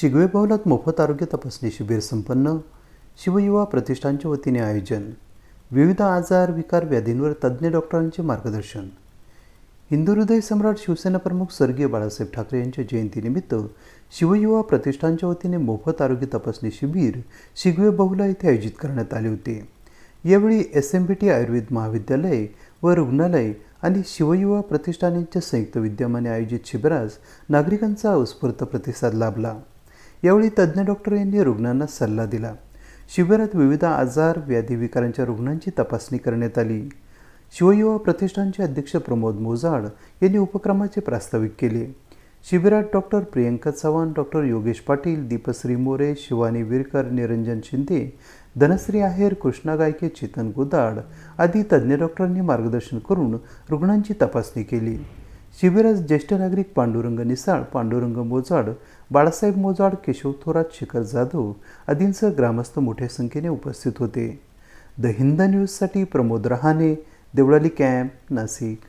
शिगवे भवनात मोफत आरोग्य तपासणी शिबिर संपन्न. शिवयुवा प्रतिष्ठानच्या वतीने आयोजन. विविध आजार विकार व्याधींवर तज्ज्ञ डॉक्टरांचे मार्गदर्शन. हिंदू हृदय सम्राट शिवसेना प्रमुख स्वर्गीय बाळासाहेब ठाकरे यांच्या जयंतीनिमित्त शिवयुवा प्रतिष्ठानच्या वतीने मोफत आरोग्य तपासणी शिबिर शिगवे बहुला येथे आयोजित करण्यात आले होते. यावेळी एस एम बी टी आयुर्वेद महाविद्यालय व रुग्णालय आणि शिवयुवा प्रतिष्ठान यांच्या संयुक्त विद्यमाने आयोजित शिबिरास नागरिकांचा उत्स्फूर्त प्रतिसाद लाभला. यावेळी तज्ज्ञ डॉक्टर यांनी रुग्णांना सल्ला दिला. शिबिरात विविध आजार व्याधी विकारांच्या रुग्णांची तपासणी करण्यात आली. शिवयुवा प्रतिष्ठानचे अध्यक्ष प्रमोद मोजाड यांनी उपक्रमाचे प्रास्ताविक केले. शिबिरात डॉक्टर प्रियंका चव्हाण डॉक्टर योगेश पाटील दीपश्री मोरे शिवानी विरकर निरंजन शिंदे धनश्री आहेर कृष्णा गायके चेतन गोदाड आदी तज्ज्ञ डॉक्टरांनी मार्गदर्शन करून रुग्णांची तपासणी केली. शिबिरात ज्येष्ठ नागरिक पांडुरंग निसाळ पांडुरंग मोजाड बाळासाहेब मोजाड केशव थोरात शिखर जाधव आदींसह ग्रामस्थ मोठ्या संख्येने उपस्थित होते. द हिंद न्यूजसाठी प्रमोद रहाणे देवळाली कॅम्प नाशिक.